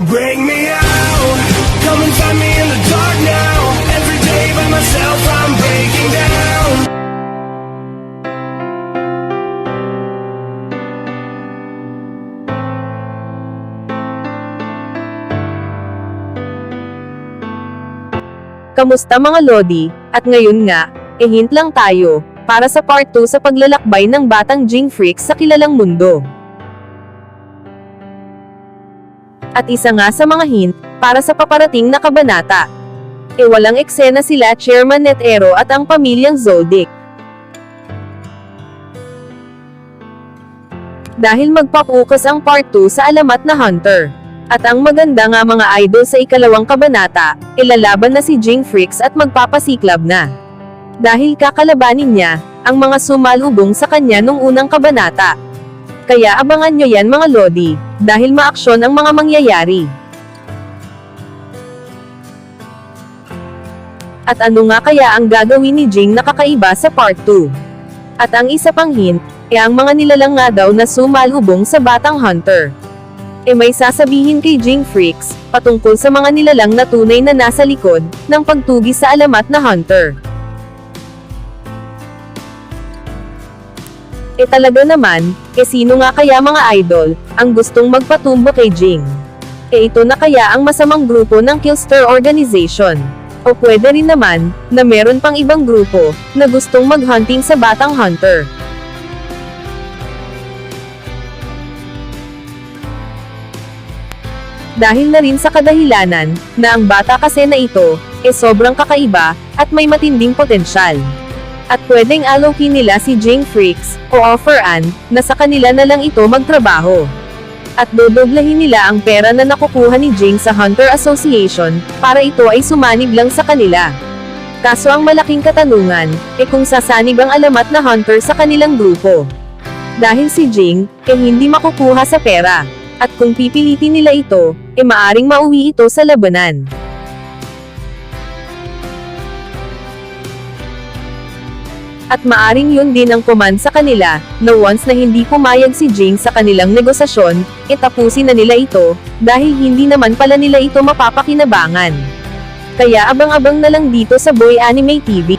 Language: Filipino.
Bring me out, come and find me in the dark now. Every day by myself, I'm breaking down. Kamusta mga Lodi? At ngayon nga, e hint lang tayo, para sa part 2 sa paglalakbay ng batang Jing Freak sa kilalang mundo. At isa nga sa mga hint, para sa paparating na kabanata. E walang eksena sila Chairman Netero at ang pamilyang Zoldyck. Dahil magpapukas ang part 2 sa alamat na Hunter. At ang maganda nga mga idol sa ikalawang kabanata, ilalaban na si Jing Freaks at magpapasiklab na. Dahil kakalabanin niya, ang mga sumalubong sa kanya nung unang kabanata. Kaya abangan nyo yan mga Lodi, dahil maaksyon ang mga mangyayari. At ano nga kaya ang gagawin ni Jing na kakaiba sa part 2? At ang isa pang hint, e ang mga nilalang nga daw na sumalubong sa batang hunter. E may sasabihin kay Jing Freaks, patungkol sa mga nilalang na tunay na nasa likod, ng pagtugis sa alamat na hunter. E talaga naman, e sino nga kaya mga idol, ang gustong magpatumbo kay Jing? E ito na kaya ang masamang grupo ng Killster Organization. O pwede rin naman, na meron pang ibang grupo, na gustong maghunting sa batang hunter. Dahil na rin sa kadahilanan, na ang bata kasi na ito, e sobrang kakaiba, at may matinding potensyal. At pwedeng alokin nila si Jing Freaks, o offeran, na sa kanila na lang ito magtrabaho. At dodoblahin nila ang pera na nakukuha ni Jing sa Hunter Association, para ito ay sumanib lang sa kanila. Kaso ang malaking katanungan, e kung sasanib ang alamat na Hunter sa kanilang grupo. Dahil si Jing, e hindi makukuha sa pera. At kung pipilitin nila ito, e maaring mauwi ito sa labanan. At maaring yun din ang command sa kanila, na once na hindi pumayag si Jing sa kanilang negosasyon, itapusin na nila ito, dahil hindi naman pala nila ito mapapakinabangan. Kaya abang-abang na lang dito sa Boy Anime TV.